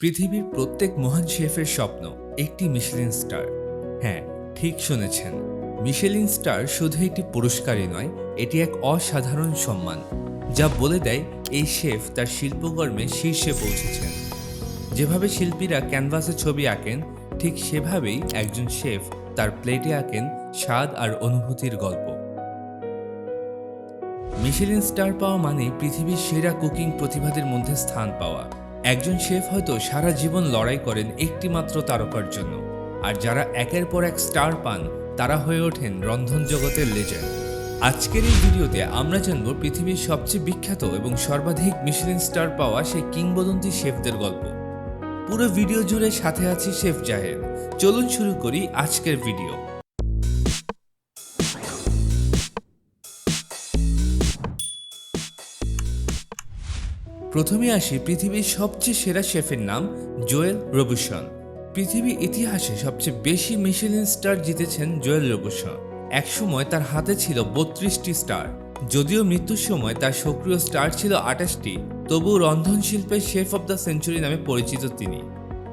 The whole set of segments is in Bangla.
পৃথিবীর প্রত্যেক মহান শেফের স্বপ্ন একটি মিশেলিন স্টার। হ্যাঁ ঠিক শুনেছেন। মিশেলিন স্টার শুধু একটি পুরস্কারই নয়, এটি এক অসাধারণ সম্মান, যা বলে দেয় এই শেফ তার শিল্পকর্মে শীর্ষে পৌঁছেছেন। যেভাবে শিল্পীরা ক্যানভাসে ছবি আঁকেন, ঠিক সেভাবেই একজন শেফ তার প্লেটে আঁকেন স্বাদ আর অনুভূতির গল্প। মিশেলিন স্টার পাওয়া মানে পৃথিবীর সেরা কুকিং প্রতিভাদের মধ্যে স্থান পাওয়া। একজন শেফ হয়তো সারা জীবন লড়াই করেন একটি মাত্র তারকার জন্য। আর যারা একের পর এক স্টার পান, তারা হয়ে ওঠেন রন্ধন জগতের লেজেন্ড। আজকের এই ভিডিওতে আমরা জানব পৃথিবীর সবচেয়ে বিখ্যাত এবং সর্বাধিক মিশেলিন স্টার পাওয়া সেই কিংবদন্তি শেফদের গল্প। পুরো ভিডিও জুড়ে সাথে আছি শেফ জাহেদ। চলুন শুরু করি আজকের ভিডিও। প্রথমে আসি পৃথিবীর সবচেয়ে সেরা শেফের নাম জোয়েল রবুসন। পৃথিবী ইতিহাসে সবচেয়ে বেশি মিশেলিন স্টার জিতেছেন জোয়েল রবুসন। একসময় তার হাতে ছিল বত্রিশটি স্টার। যদিও মৃত্যুর সময় তার সক্রিয় স্টার ছিল আঠাশটি, তবুও রন্ধনশিল্পের শেফ অব দ্য সেঞ্চুরি নামে পরিচিত তিনি।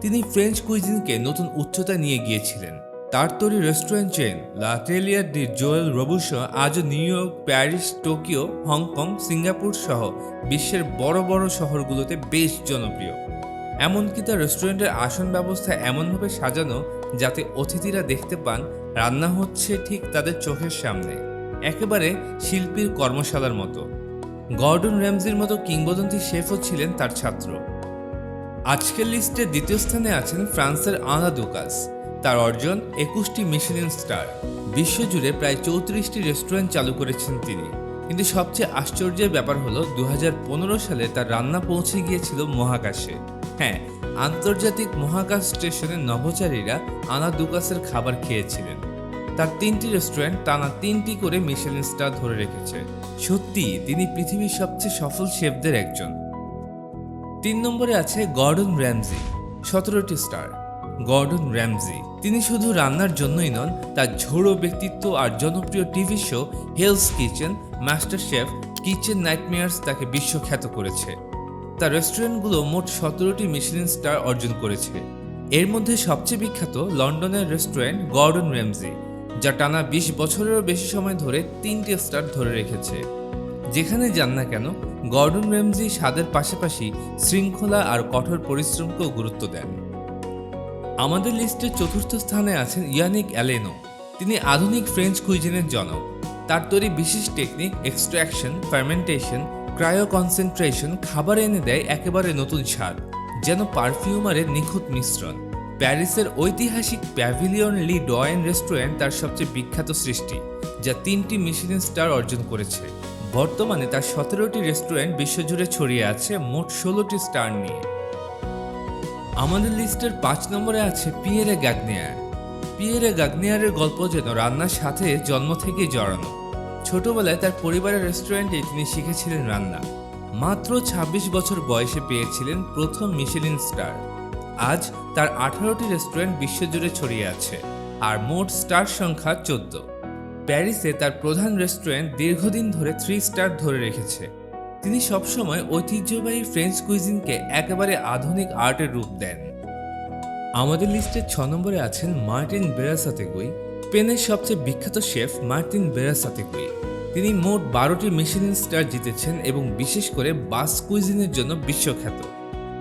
তিনি ফ্রেঞ্চ কুইজিনকে নতুন উচ্চতা নিয়ে গিয়েছিলেন। তার তৈরি restaurant chain L'Atelier de Joel Robuchon আজ New York Paris Tokyo Hong Kong Singapore সহ বিশ্বের বড় বড় শহরগুলোতে বেশ জনপ্রিয়। এমনকি তার রেস্টুরেন্টের আসন ব্যবস্থা এমনভাবে সাজানো যাতে অতিথিরা দেখতে পান, রান্না হচ্ছে ঠিক তাদের চোখের সামনে। একেবারে শিল্পীর কর্মশালার মতো। গর্ডন র্যামজির মতো কিংবদন্তি শেফও ছিলেন তার ছাত্র। আজকের লিস্টে দ্বিতীয় স্থানে আছেন ফ্রান্সের আনা দুকাস। তার অর্জন একুশটি মিশেলিন স্টার। বিশ্বজুড়ে প্রায় চৌত্রিশটি রেস্টুরেন্ট চালু করেছেন তিনি। কিন্তু সবচেয়ে আশ্চর্যের ব্যাপার হলো দুই হাজার পনেরো সালে তার রান্না পৌঁছে গিয়েছিল মহাকাশে। হ্যাঁ আন্তর্জাতিক মহাকাশ স্টেশনের নভোচারীরা আনা দুকাসের খাবার খেয়েছিলেন। তার তিনটি রেস্টুরেন্ট টানা তিনটি করে মিশেলিন স্টার ধরে রেখেছে। সত্যি, তিনি পৃথিবীর সবচেয়ে সফল শেফদের একজন। তিন নম্বরে আছে গর্ডন র্যামজি, সতেরোটি স্টার। গর্ডন র্যামজি। তিনি শুধু রান্নার জন্যই নন, তার ঝোড়ো ব্যক্তিত্ব আর জনপ্রিয় TV show Hell's Kitchen Master Chef Kitchen Nightmares তাকে বিশ্বখ্যাত করেছে। তার রেস্টুরেন্টগুলো মোট সতেরোটি মিশেলিন স্টার অর্জন করেছে। এর মধ্যে সবচেয়ে বিখ্যাত লন্ডনের রেস্টুরেন্ট গর্ডন র্যামজি, যা টানা বিশ বছরেরও বেশি সময় ধরে তিনটি স্টার ধরে রেখেছে। যেখানে যান না কেন, গর্ডন র্যামজি স্বাদের পাশাপাশি শৃঙ্খলা আর কঠোর পরিশ্রমকেও গুরুত্ব দেন। আমাদের লিস্টের চতুর্থ স্থানে আছেন ইয়ানিক অ্যালেনো। তিনি আধুনিক ফ্রেঞ্চ কুইজিনের জনক। তার তৈরি বিশেষ technique extraction fermentation, cryo concentration, খাবার এনে দেয় একেবারে নতুন স্বাদ, যেন পারফিউমারের নিখুঁত মিশ্রণ। প্যারিসের ঐতিহাসিক প্যাভিলিয়ন লি ডয়েন রেস্টুরেন্ট তার সবচেয়ে বিখ্যাত সৃষ্টি, যা তিনটি মিশেলিন স্টার অর্জন করেছে। বর্তমানে তার সতেরোটি রেস্টুরেন্ট বিশ্বজুড়ে ছড়িয়ে আছে মোট ষোলোটি স্টার নিয়ে। আমাদের লিস্টের পাঁচ নম্বরে আছে পিয়েরে গাগনিয়ার। পিয়েরে গাগনিয়ারের গল্প যেন রান্নার সাথে জন্ম থেকেই জড়ানো। ছোটবেলায় তার পরিবারের রেস্টুরেন্টে তিনি শিখেছিলেন রান্না। মাত্র ২৬ বছর বয়সে পেয়েছিলেন প্রথম মিশেলিন স্টার। আজ তার আঠারোটি রেস্টুরেন্ট বিশ্বজুড়ে ছড়িয়ে আছে, আর মোট স্টার সংখ্যা চোদ্দ। প্যারিসে তার প্রধান রেস্টুরেন্ট দীর্ঘদিন ধরে থ্রি স্টার ধরে রেখেছে। তিনি সবসময় ঐতিহ্যবাহী ফ্রেঞ্চ কুইজিনকে একেবারে আধুনিক আর্টের রূপ দেন। আমাদের লিস্টে ছ নম্বরে আছেন মার্টিন বেরাসাতেগুই স্পেনের সবচেয়ে বিখ্যাত শেফ মার্টিন বেরাসাতেগুই। তিনি মোট বারোটি মিশেলিন স্টার জিতেছেন এবং বিশেষ করে বাস কুইজিনের জন্য বিশ্বখ্যাত।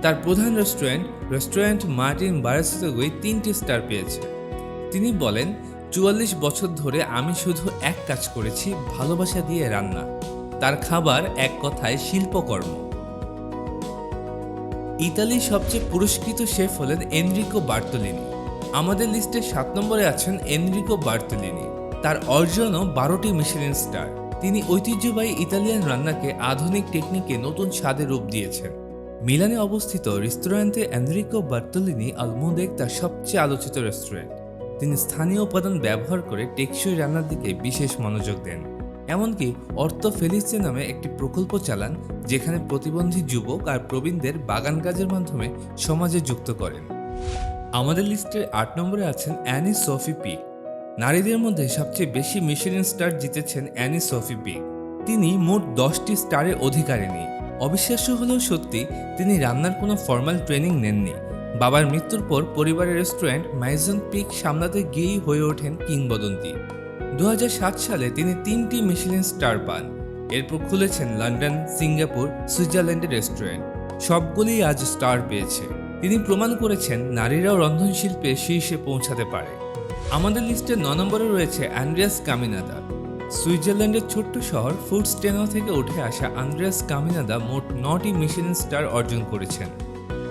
তার প্রধান রেস্টুরেন্ট রেস্টুরেন্ট মার্টিন বারাসাতেগুই তিনটি স্টার পেয়েছে। তিনি বলেন, চুয়াল্লিশ বছর ধরে আমি শুধু এক কাজ করেছি, ভালোবাসা দিয়ে রান্না। তার খাবার এক কথায় শিল্পকর্ম। ইতালির সবচেয়ে পুরস্কৃত শেফ হলেন এনরিকো বার্তোলিনি। আমাদের লিস্টে সাত নম্বরে আছেন এনরিকো বার্তোলিনি। তার অর্জনও বারোটি মিশেলিন স্টার। তিনি ঐতিহ্যবাহী ইতালিয়ান রান্নাকে আধুনিক টেকনিকে নতুন স্বাদে রূপ দিয়েছেন। মিলানে অবস্থিত রেস্তোরাঁতে এনরিকো বার্তোলিনি আলমোদেক তার সবচেয়ে আলোচিত রেস্টুরেন্ট। তিনি স্থানীয় উপাদান ব্যবহার করে টেকসই রান্নার দিকে বিশেষ মনোযোগ দেন। এমনকি অর্থ ফেলিসে নামে একটি প্রকল্প চালান, যেখানে প্রতিবন্ধী যুবক আর প্রবীণদের বাগান কাজের মাধ্যমে সমাজে যুক্ত করেন। আমাদের লিস্টের আট নম্বরে আছেন অ্যানি সফি পিক। নারীদের মধ্যে সবচেয়ে বেশি মিশেলিন স্টার জিতেছেন অ্যানি সফি পিক। তিনি মোট দশটি স্টারের অধিকারিণী অবিশ্বাস্য হলেও সত্যি, তিনি রান্নার কোনো ফর্মাল ট্রেনিং নেননি। বাবার মৃত্যুর পর পরিবারের রেস্টুরেন্ট মাইজন পিক সামলাতে গিয়েই হয়ে ওঠেন কিংবদন্তি। দু হাজার সাত সালে তিনি তিনটি মিশেলিন স্টার পান। এরপর খুলেছেন লন্ডন, সিঙ্গাপুর, সুইজারল্যান্ডের রেস্টুরেন্ট। সবগুলিই আজ স্টার পেয়েছে। তিনি প্রমাণ করেছেন নারীরাও রন্ধনশিল্পে শীর্ষে পৌঁছাতে পারে। আমাদের লিস্টে ন নম্বরে রয়েছে অ্যান্ড্রিয়াস কামিনাদা। সুইজারল্যান্ডের ছোট্ট শহর ফুডস্টেনো থেকে উঠে আসা আন্দ্রেয়াস কামিনাদা মোট নটি মিশেলিন স্টার অর্জন করেছেন।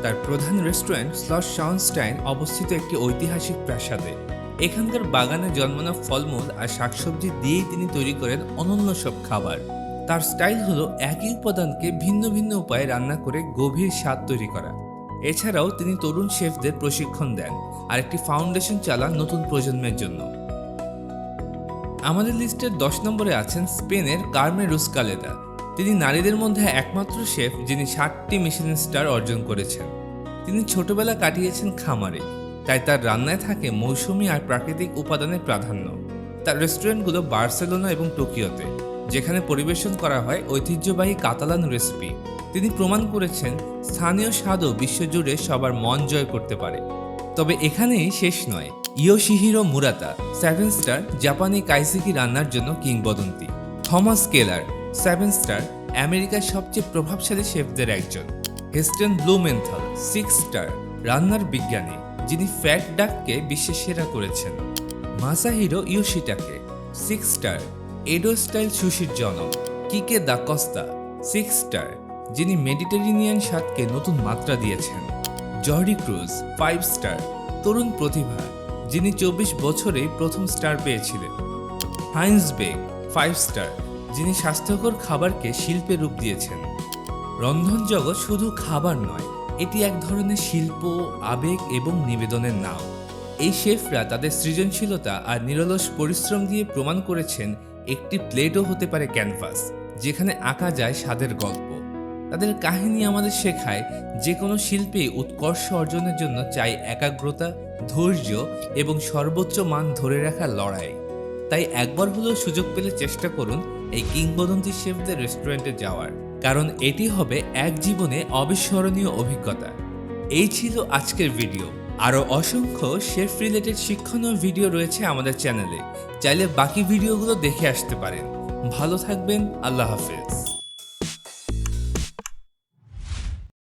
তার প্রধান রেস্টুরেন্ট স্লস শাউনস্টাইন অবস্থিত একটি ঐতিহাসিক প্রাসাদে। এখানকার বাগানে জন্মানো ফলমূল আর শাকসবজি দিয়েই তিনি তৈরি করেন অনন্য সব খাবার। তার স্টাইল হলো একই উপাদানকে ভিন্ন ভিন্ন উপায়ে রান্না করে গভীর স্বাদ তৈরি করা। এছাড়াও তিনি তরুণ শেফদের প্রশিক্ষণ দেন আর একটি ফাউন্ডেশন চালান নতুন প্রজন্মের জন্য। আমাদের লিস্টের দশ নম্বরে আছেন স্পেনের কার্মে রুস্কালেদা। তিনি নারীদের মধ্যে একমাত্র শেফ যিনি ষাটটি মিশেলিন স্টার অর্জন করেছেন। তিনি ছোটবেলা কাটিয়েছেন খামারে। তাই তার রান্নায় থাকে মৌসুমী আর প্রাকৃতিক উপাদানের প্রাধান্য। তার রেস্টুরেন্টগুলো বার্সেলোনা এবং টোকিওতে, যেখানে পরিবেশন করা হয় ঐতিহ্যবাহী কাতালান রেসিপি। তিনি প্রমাণ করেছেন, স্থানীয় স্বাদও বিশ্বজুড়ে সবার মন জয় করতে পারে। তবে এখানেই শেষ নয়, ইয়োশিহিরো মুরাতা, সেভেন স্টার জাপানি কাইসিকি রান্নার জন্য কিংবদন্তি। থমাস কেলার, সেভেন স্টার, আমেরিকার সবচেয়ে প্রভাবশালী শেফদের একজন। হেস্টেন ব্লুমেন্থাল, সিক্স স্টার, রান্নার বিজ্ঞানী। যিনি ফ্যাট ডাককে বিশ্বের সেরা করেছেন। Masahiro Yoshitake six star Edo style Sushir জনক Kike da Costa six star যিনি মেডিটেরিনিয়ান স্বাদকে নতুন মাত্রা দিয়েছেন। জর্ডি ক্রুজ ফাইভ স্টার তরুণ প্রতিভা, যিনি চব্বিশ বছরেই প্রথম স্টার পেয়েছিলেন। হাইন্স বেগ ফাইভ স্টার যিনি স্বাস্থ্যকর খাবারকে শিল্পে রূপ দিয়েছেন। রন্ধন জগৎ শুধু খাবার নয় এটি এক ধরনের শিল্প, আবেগ এবং নিবেদনের নাম এই শেফরা তাদের সৃজনশীলতা আর নিরলস পরিশ্রম দিয়ে প্রমাণ করেছেন একটি প্লেটও হতে পারে ক্যানভাস, যেখানে আঁকা যায় স্বাদের গল্প। তাদের কাহিনী আমাদের শেখায় যে কোনো শিল্পে উৎকর্ষ অর্জনের জন্য চাই একাগ্রতা, ধৈর্য এবং সর্বোচ্চ মান ধরে রাখার লড়াই। তাই একবার হলেও সুযোগ পেলে চেষ্টা করুন এই কিংবদন্তি শেফদের রেস্টুরেন্টে যাওয়ার। কারণ এটি হবে এক জীবনে অবিস্মরণীয় অভিজ্ঞতা। এই ছিল আজকের ভিডিও। আরও অসংখ্য শেফ রিলেটেড শিক্ষণীয় ভিডিও রয়েছে আমাদের চ্যানেলে। চাইলে বাকি ভিডিওগুলো দেখে আসতে পারেন। ভালো থাকবেন, আল্লাহ হাফেজ।